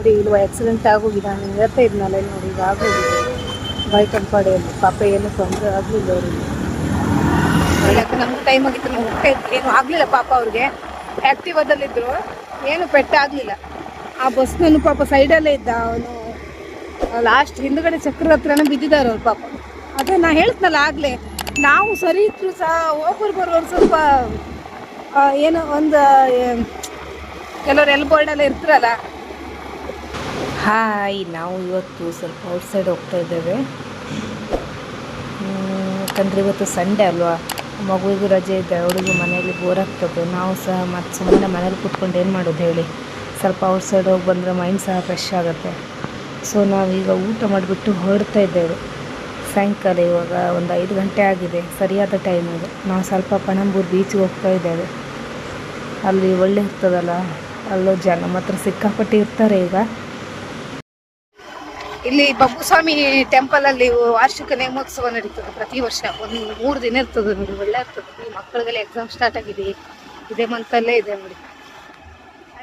ನೋಡಿ, ಇಲ್ವ ಆಕ್ಸಿಡೆಂಟ್ ಆಗೋಗಿದೆ ಹೇಳ್ತಾ ಇದ್ನಲ್ಲ, ನೋಡಿ ಈಗ ಆಗೋಗಿದೆ ಬೈಕ್ ಅಂಪಾಡೆಯಲ್ಲಿ ಪಾಪ ಏನು ತೊಂದರೆ ಆಗಲಿಲ್ಲ ಅವರಿಗೆ. ಯಾಕೆ ನಮ್ಗೆ ಟೈಮ್ ಆಗಿತ್ತು, ನಾವು ಹೋಗ್ತಾ ಏನು ಆಗಲಿಲ್ಲ ಪಾಪ ಅವ್ರಿಗೆ. ಆ್ಯಕ್ಟಿವಾದಲ್ಲಿದ್ದರು ಏನು ಪೆಟ್ಟಾಗಲಿಲ್ಲ ಆ ಬಸ್ನೂ ಪಾಪ ಸೈಡಲ್ಲೇ ಇದ್ದ ಅವನು. ಲಾಸ್ಟ್ ಹಿಂದುಗಡೆ ಚಕ್ರ ಹತ್ರನೇ ಬಿದ್ದಿದ್ದಾರೆ ಅವ್ರು ಪಾಪ. ಅದೇ ನಾ ಹೇಳ್ತನಲ್ಲ ಆಗಲೇ, ನಾವು ಸರಿ ಇದ್ರು ಸಹ ಹೋಗೋರು ಬರೋರು ಸ್ವಲ್ಪ ಏನೋ ಒಂದು ಕೆಲವ್ರು ಎಲ್ಬೋರ್ಡೆಲ್ಲ ಇರ್ತಾರಲ್ಲ ಹಾಯ್, ನಾವು ಇವತ್ತು ಸ್ವಲ್ಪ ಔಟ್ಸೈಡ್ ಹೋಗ್ತಾ ಇದ್ದೇವೆ. ಯಾಕಂದರೆ ಇವತ್ತು ಸಂಡೇ ಅಲ್ವಾ? ಮಗುವಿಗೂ ರಜೆ ಇದೆ, ಅವಳಿಗೂ ಮನೆಯಲ್ಲಿ ಬೋರ್ ಆಗ್ತದೆ. ನಾವು ಸಹ ಮತ್ತು ಸುಮ್ಮನೆ ಮನೇಲಿ ಕುತ್ಕೊಂಡು ಏನು ಮಾಡೋದು ಹೇಳಿ? ಸ್ವಲ್ಪ ಔಟ್ಸೈಡ್ ಹೋಗಿ ಬಂದರೆ ಮೈಂಡ್ ಸಹ ಫ್ರೆಶ್ ಆಗುತ್ತೆ. ಸೊ ನಾವೀಗ ಊಟ ಮಾಡಿಬಿಟ್ಟು ಹೊರಡ್ತಾ ಇದ್ದೇವೆ. ಸಾಯಂಕಾಲ ಇವಾಗ ಒಂದು ಐದು ಗಂಟೆ ಆಗಿದೆ, ಸರಿಯಾದ ಟೈಮ್ ಇದೆ ನಾವು ಸ್ವಲ್ಪ ಪಣಂಬೂರು ಬೀಚ್ಗೆ ಹೋಗ್ತಾ ಇದ್ದೇವೆ. ಅಲ್ಲಿ ಒಳ್ಳೆ ಇರ್ತದಲ್ಲ? ಅಲ್ಲೋ ಜನ ಮಾತ್ರ ಸಿಕ್ಕಾಪಟ್ಟೆ ಇರ್ತಾರೆ ಈಗ. ಇಲ್ಲಿ ಬಬ್ಬುಸ್ವಾಮಿ ಟೆಂಪಲ್ ಅಲ್ಲಿ ವಾರ್ಷಿಕ ನೇಮೋತ್ಸವ ನಡೀತದೆ. ಪ್ರತಿ ವರ್ಷ ಒಂದು ಮೂರು ದಿನ ಇರ್ತದೆ ನೋಡಿ, ಒಳ್ಳೆ ಇರ್ತದೆ ಈ ಮಕ್ಕಳಿಗೆಲ್ಲ ಎಕ್ಸಾಮ್ ಸ್ಟಾರ್ಟ್ ಆಗಿದೆ. ಇದೇ ಮಂತಲ್ಲೇ ಇದೆ ನೋಡಿ.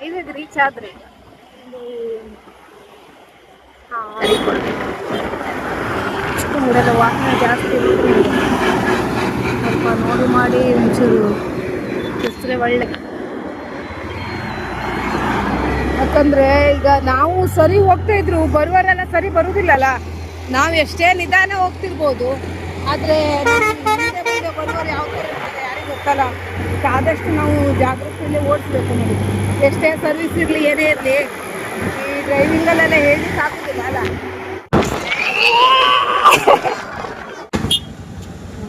ಐದೈದು ರೀಚ್ ಆದ್ರೆ ಊರೆಲ್ಲ ವಾಹನ ಜಾಸ್ತಿ. ಸ್ವಲ್ಪ ನೋಡಿ ಮಾಡಿ ಒಂಚೂರು. ಹೆಸರೇ ಒಳ್ಳೆ. ಯಾಕಂದ್ರೆ ಈಗ ನಾವು ಸರಿ ಹೋಗ್ತಾ ಇದ್ರು ಬರುವರೆಲ್ಲ ಸರಿ ಬರುವುದಿಲ್ಲಲ್ಲ ನಾವು ಎಷ್ಟೇ ನಿಧಾನ ಹೋಗ್ತಿರ್ಬೋದು, ಆದ್ರೆ ಯಾವ ಯಾರಿಗೂ ಗೊತ್ತಲ್ಲ. ಆದಷ್ಟು ನಾವು ಜಾಗೃತಿಯಲ್ಲಿ ಓಡಿಸ್ಬೇಕು ನೋಡಿ. ಎಷ್ಟೇ ಸರ್ವಿಸ್ ಇರಲಿ, ಏನೇ ಇರಲಿ, ಈ ಡ್ರೈವಿಂಗಲ್ಲೆಲ್ಲ ಹೇಳಿ ಆಗೋದಿಲ್ಲ ಅಲ್ಲ.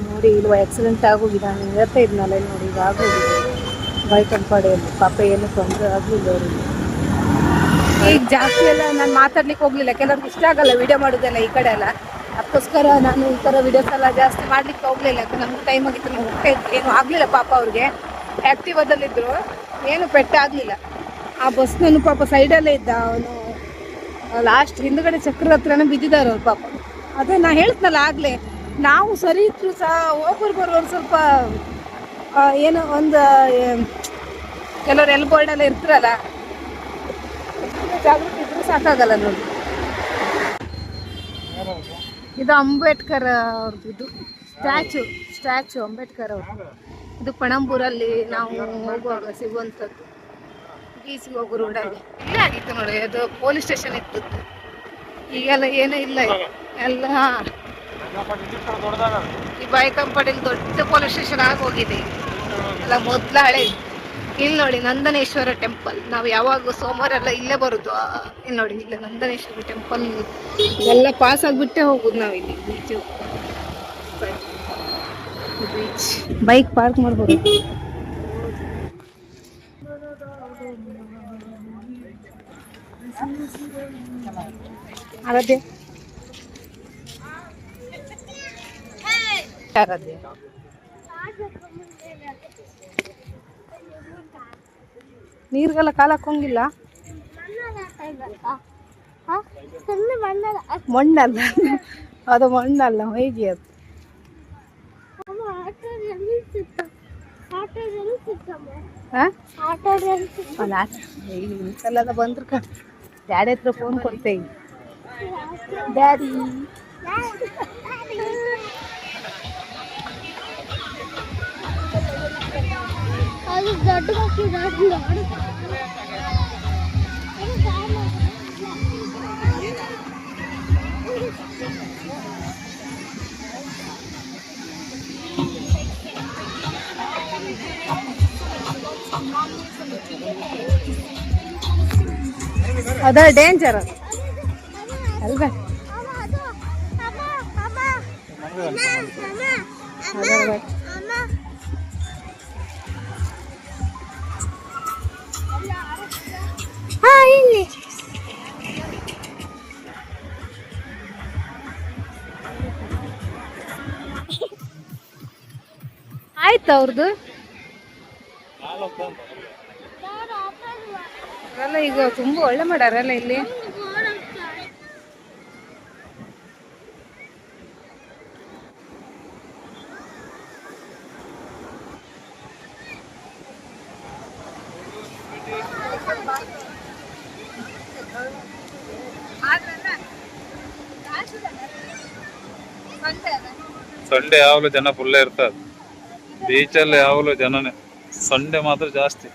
ನೋಡಿ, ಇಲ್ವ ಆಕ್ಸಿಡೆಂಟ್ ಆಗೋಗಿದೆ ನಾನು ಹೇಳ್ತಾ ಇದ್ನಲ್ಲ ನೋಡಿ ಈಗ ಆಗೋಗಿದೆ ಬೈಕ್ ಅಂಪಾಡೆಯಲ್ಲಿ ಪಾಪ ಏನು ತೊಂದರೆ ಆಗಲಿಲ್ಲ ಅವರಿಗೆ. ಈಗ ಜಾಸ್ತಿ ಎಲ್ಲ ನಾನು ಮಾತಾಡ್ಲಿಕ್ಕೆ ಹೋಗ್ಲಿಲ್ಲ. ಕೆಲವ್ರಿಗೆ ಇಷ್ಟ ಆಗಲ್ಲ ವಿಡಿಯೋ ಮಾಡೋದೆಲ್ಲ ಈ ಕಡೆ ಎಲ್ಲ. ಅದಕ್ಕೋಸ್ಕರ ನಾನು ಈ ಥರ ವಿಡಿಯೋಸ್ ಎಲ್ಲ ಜಾಸ್ತಿ ಮಾಡ್ಲಿಕ್ಕೆ ಹೋಗ್ಲಿಲ್ಲ. ಯಾಕಂದ್ರೆ ನಮ್ಗೆ ಟೈಮ್ ಆಗಿತ್ತು. ನಾವು ಹೋಗ್ತಾ ಏನು ಆಗಲಿಲ್ಲ ಪಾಪ ಅವ್ರಿಗೆ. ಆ್ಯಕ್ಟಿವಾದಲ್ಲಿದ್ದರು ಏನು ಪೆಟ್ಟಾಗಲಿಲ್ಲ ಆ ಬಸ್ನೂ ಪಾಪ ಸೈಡಲ್ಲೇ ಇದ್ದ ಅವನು. ಲಾಸ್ಟ್ ಹಿಂದ್ಗಡೆ ಚಕ್ರ ಹತ್ರನೇ ಬಿದ್ದಿದ್ದಾರೆ ಅವ್ರು ಪಾಪ. ಅದೇ ನಾ ಹೇಳ್ತನಲ್ಲ ಆಗಲೇ. ನಾವು ಸರಿ ಇದ್ರು ಸಹ ಹೋಗೋರು ಬರೋರು ಸ್ವಲ್ಪ ಏನು ಏನೋ ಒಂದು ಕೆಲವ್ರು ಎಲ್ಬೋರ್ಡೆಲ್ಲ ಇರ್ತಾರಲ್ಲ. ಜಾಗೃತಿ ಇದ್ರೂ ಸಾಕಾಗಲ್ಲ ನೋಡಿ. ಇದು ಅಂಬೇಡ್ಕರ್ ಅವ್ರದ್ದು. ಸ್ಟ್ಯಾಚು ಸ್ಟ್ಯಾಚು ಅಂಬೇಡ್ಕರ್ ಅವರು ಇದು ಪಣಂಬೂರಲ್ಲಿ ನಾವು ಹೋಗುವಾಗ ಸಿಗುವಂಥದ್ದು. ಬೀಚ್ಗೆ ಹೋಗೋ ರೋಡಲ್ಲಿ ಇಲ್ಲೇ ಆಗಿತ್ತು ನೋಡಿ, ಅದು ಪೊಲೀಸ್ ಸ್ಟೇಷನ್ ಇತ್ತು. ಈಗೆಲ್ಲ ಏನೂ ಇಲ್ಲ ಎಲ್ಲ ಈ ಬಾಯ್ಕಂಪಡಿಲಿ ದೊಡ್ಡ ಪೊಲೀಸ್ ಸ್ಟೇಷನ್ ಆಗಿ ಹೋಗಿದೆ ಈಗ. ಎಲ್ಲ ಮೊದ್ಲ ಹಳೆ ಇಲ್ಲಿ ನೋಡಿ ನಂದನೇಶ್ವರ ಟೆಂಪಲ್. ನಾವು ಯಾವಾಗ ಸೋಮವಾರ ಎಲ್ಲ ಇಲ್ಲೇ ಬರುದು. ಇಲ್ಲಿ ನೋಡಿ, ಇಲ್ಲ ನಂದನೇಶ್ವರ ಟೆಂಪಲ್. ಎಲ್ಲ ಪಾಸ್ ಆಗಿಬಿಟ್ಟೆ ಹೋಗುದು ನಾವು ಇಲ್ಲಿ. ಬೀಚು ಬೀಚ್ ಬೈಕ್ ಪಾರ್ಕ್ ಮಾಡ್ಬೋದು. ಆರಾಧ್ಯ. ಆರಾಧ್ಯ. ನೀರಿಗೆಲ್ಲ ಹಾಕೋಂಗಿಲ್ಲ ಮಣ್ಣಲ್ಲ. ಅದು ಮಣ್ಣಲ್ಲ ಹೇಗೆ ಅದು. ಸಲದ ಬಂದ್ರು ಕ ಡ್ಯಾಡಿ ಹತ್ರ ಫೋನ್ ಕೊಡ್ತೇವೆ ಡ್ಯಾಡಿ. ಅದು ದೊಡ್ಡ ಮಕ್ಕಳು ಅದ ಡೇಂಜರ್ ಅಲ್ವಾ ಅದ ಹಾ ಇಲ್ಲಿ. ಆಯ್ತು ಅವ್ರದ್ದು ಅಲ್ಲ ಈಗ ತುಂಬಾ ಒಳ್ಳೆ ಮಾಡ್ಯಾರಲ್ಲ ಇಲ್ಲಿ. ಸಂಡೆ ಯಾವಾಗಲೂ ಜನ ಫುಲ್ಲೇ ಇರ್ತದೆ ಬೀಚಲ್ಲಿ ಯಾವಾಗಲೂ ಜನನೇ. ಸಂಡೆ ಮಾತ್ರ ಜಾಸ್ತಿ.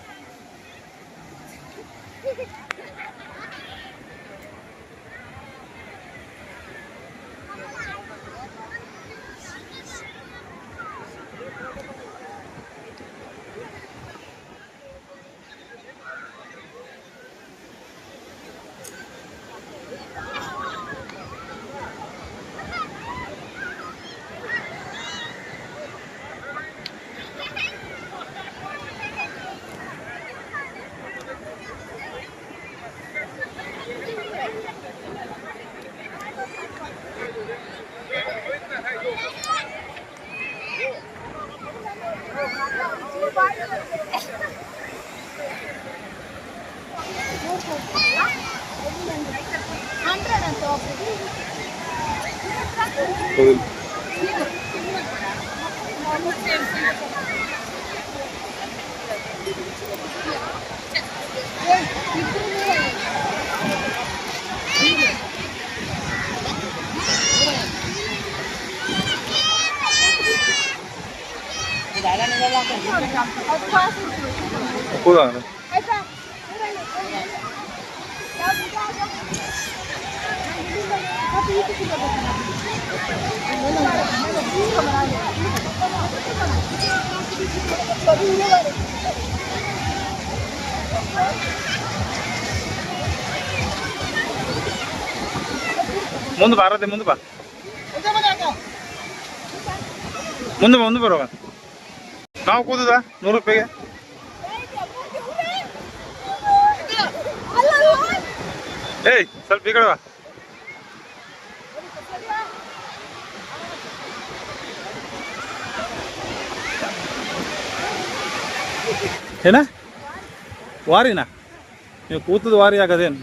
过来了。Thank you. ಮುಂದೆ ಬಾರದೆ ಮುಂದೆ ಬಾ. ಮುಂದೆ ಮುಂದೆ ಬರುವ ನಾವು ಕೂದದ ನೂರು ರೂಪಾಯಿಗೆ? ಏಯ್ ಸ್ವಲ್ಪ ಈ ಏನ? ವಾರಿನ? ನೀವು ಕೂತದ ವಾರಿ ಆಗದೇನು?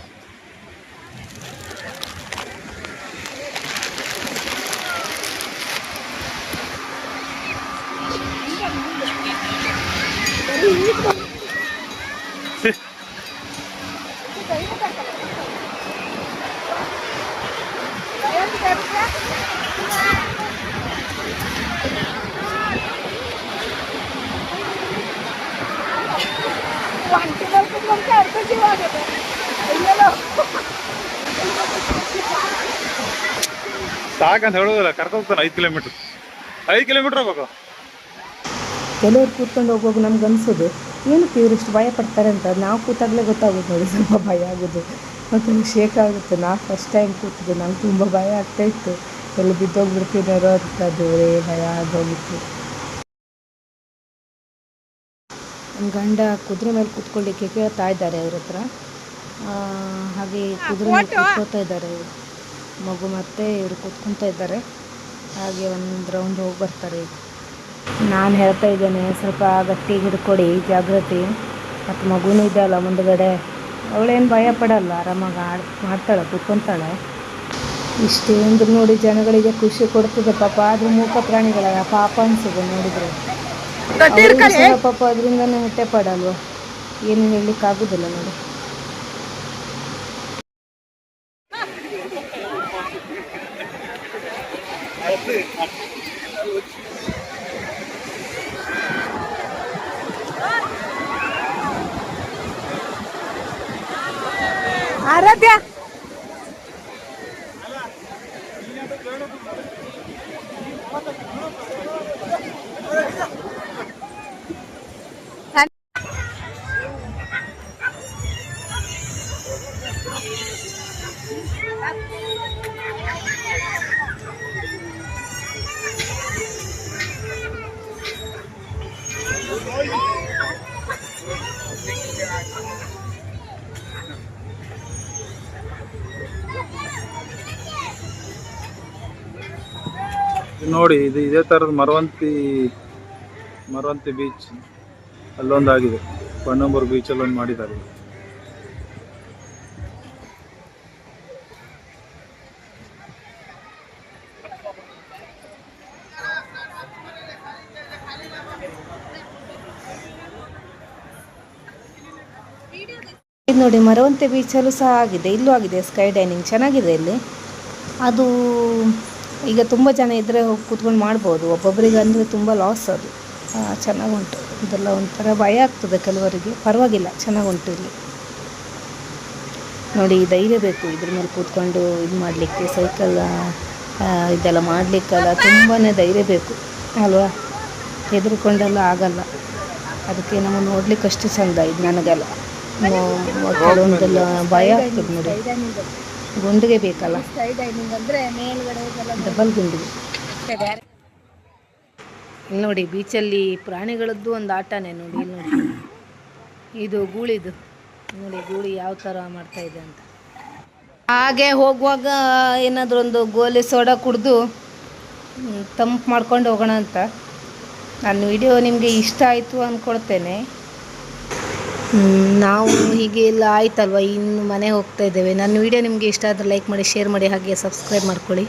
ಸಾಕಂತ ಹೇಳೋದಿಲ್ಲ ಕರ್ಕೊಂತಾನೆ ಐದು ಕಿಲೋಮೀಟರ್ ಐದು ಕಿಲೋಮೀಟ್ರ್ ಹೋಗ್ಬೇಕು. ಕೆಲವ್ರು ಕೂತ್ಕೊಂಡು ಹೋಗುವಾಗ ನಮ್ಗೆ ಅನ್ಸೋದು ಏನಕ್ಕೆ ಇವರಿಷ್ಟು ಭಯ ಪಡ್ತಾರೆ ಅಂತ? ನಾವು ಕೂತಾಗಲೇ ಗೊತ್ತಾಗೋದು ನೋಡಿ ಸ್ವಲ್ಪ ಭಯ ಆಗೋದು. ಮತ್ತು ಶೇಕ್ ಆಗುತ್ತೆ. ನಾ ಫಸ್ಟ್ ಟೈಮ್ ಕೂತಿದ್ದು ನಂಗೆ ತುಂಬ ಭಯ ಆಗ್ತಾ ಇತ್ತು. ಎಲ್ಲಿ ಬಿದ್ದೋಗ್ಬಿಡ್ತೀನಾರೋ ಅಂತ ದೇವರೇ ಭಯ ಆಗೋಗಿತ್ತು. ಗಂಡ ಕುದುರೆ ಮೇಲೆ ಕೂತ್ಕೊಳ್ಳಿಕ್ಕೆ ಕೇಳ್ತಾ ಇದ್ದಾರೆ ಅವ್ರ ಹತ್ರ. ಆ, ಹಾಗೆ ಕುದುರೆ ಮೇಲೆ ಕೂತ್ಕೋತಾ ಇದ್ದಾರೆ ಇವರು. ಮಗು ಮತ್ತೆ ಇವರು ಕೂತ್ಕೊತಾ ಇದ್ದಾರೆ. ಹಾಗೆ ಒಂದು ರೌಂಡ್ ಹೋಗಿ ಬರ್ತಾರೆ ಈಗ ನಾನು ಹೇಳ್ತಾ ಇದ್ದೇನೆ ಸ್ವಲ್ಪ ಗಟ್ಟಿ ಹಿಡ್ಕೊಡಿ ಜಾಗೃತಿ ಮತ್ತು ಮಗುನೂ ಇದೆಯಲ್ಲ ಮುಂದುಗಡೆ. ಅವಳೇನು ಭಯ ಪಡಲ್ಲ ಆರಾಮಾಗಿ ಆಡ್ ಮಾಡ್ತಾಳೆ ಕೂತ್ಕೊತಾಳೆ. ಇಷ್ಟೇಂದು ನೋಡಿ ಜನಗಳಿಗೆ ಖುಷಿ ಕೊಡ್ತದೆ ಪಾಪ. ಆದರೂ ಮೂಕ ಪ್ರಾಣಿಗಳ ಪಾಪ ಅನಿಸಿದೆ ನೋಡಿದ್ರೆ. ಸಹ ಪಾಪ ಅದರಿಂದನೇ ಹೊಟ್ಟೆ ಪಡಲ್ವ? ಏನು ಹೇಳಲಿಕ್ಕಾಗೋದಿಲ್ಲ ನೋಡಿ. ಆರಾಧ್ಯ? ನೋಡಿ ಇದು ಇದೇ ಥರದ ಮರವಂತಿ ಮರವಂತಿ ಬೀಚ್ ಅಲ್ಲೊಂದಾಗಿದೆ. ಪಣ್ಣಂಬೂರು ಬೀಚಲ್ಲೊಂದು ಮಾಡಿದ್ದಾರೆ. ಇದು ನೋಡಿ ಮರವಂತೆ ಬೀಚಲ್ಲೂ ಸಹ ಆಗಿದೆ ಇಲ್ಲೂ ಆಗಿದೆ ಸ್ಕೈ ಡೈನಿಂಗ್ ಚೆನ್ನಾಗಿದೆ ಇಲ್ಲಿ. ಅದು ಈಗ ತುಂಬ ಜನ ಇದ್ದರೆ ಹೋಗಿ ಕೂತ್ಕೊಂಡು ಮಾಡ್ಬೋದು. ಒಬ್ಬೊಬ್ಬರಿಗೆ ಅಂದರೆ ತುಂಬ ಲಾಸ್ ಅದು. ಆ, ಚೆನ್ನಾಗುಂಟು. ಇದೆಲ್ಲ ಒಂಥರ ಭಯ ಆಗ್ತದೆ ಕೆಲವರಿಗೆ. ಪರವಾಗಿಲ್ಲ ಚೆನ್ನಾಗುಂಟು ಇಲ್ಲಿ. ನೋಡಿ ಧೈರ್ಯ ಬೇಕು ಇದ್ರ ಮೇಲೆ ಕೂತ್ಕೊಂಡು ಇದು ಮಾಡಲಿಕ್ಕೆ ಸೈಕಲ್ ಇದೆಲ್ಲ ಮಾಡಲಿಕ್ಕೆಲ್ಲ ತುಂಬಾ ಧೈರ್ಯ ಬೇಕು. ಅಲ್ವಾ? ಹೆದರ್ಕೊಂಡೆಲ್ಲ ಆಗಲ್ಲ. ಅದಕ್ಕೆ ನಮ್ಮ ನೋಡ್ಲಿಕ್ಕೆ ಅಷ್ಟು ಚಂದ ಇದು ನನಗೆಲ್ಲ. ಕೆಲವೊಂದೆಲ್ಲ ಭಯ ಆಗ್ತದೆ ನೋಡಿ. ಗುಂಡಿಗೆ ಬೇಕಲ್ಲ. ಡಬಲ್ ಗುಂಡಿಗೆ. ಇಲ್ಲಿ ನೋಡಿ, ಬೀಚಲ್ಲಿ ಪ್ರಾಣಿಗಳದ್ದು ಒಂದು ಆಟನೇ ನೋಡಿ ನೋಡಿ. ಇದು ಗೂಳಿದು. ನೋಡಿ, ಗೂಳಿ ಯಾವ ಥರ ಮಾಡ್ತಾ ಇದೆ ಅಂತ. ಹಾಗೆ ಹೋಗುವಾಗ ಏನಾದರೂ ಒಂದು ಗೋಲಿ ಸೋಡಾ ಕುಡಿದು ತಂಪು ಮಾಡ್ಕೊಂಡು ಹೋಗೋಣ ಅಂತ. ನನ್ನ ವಿಡಿಯೋ ನಿಮಗೆ ಇಷ್ಟ ಆಯಿತು ಅಂದ್ಕೊಳ್ತೇನೆ ನಾವು ಹೀಗೆ ಎಲ್ಲ ಆಯ್ತಲ್ವ? ಇನ್ನು ಮನೆ ಹೋಗ್ತಾ ಇದ್ದೇವೆ. ನನ್ನ ವಿಡಿಯೋ ನಿಮಗೆ ಇಷ್ಟ ಆದರೆ ಲೈಕ್ ಮಾಡಿ ಶೇರ್ ಮಾಡಿ, ಹಾಗೆ ಸಬ್ಸ್ಕ್ರೈಬ್ ಮಾಡ್ಕೊಳ್ಳಿ.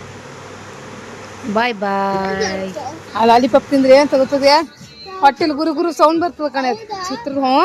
ಬಾಯ್ ಬಾಯ್ ಆ ಲಾಲಿಪಾಪ್ ತಿಂದ್ರೆ ಏನು ತಗೋತದೆ ಹೊಟ್ಟೆಲಿ ಗುರು ಗುರು ಸೌಂಡ್ ಬರ್ತದೆ ಕಣೆ. ಚಿತ್ರ ಹ್ಞೂ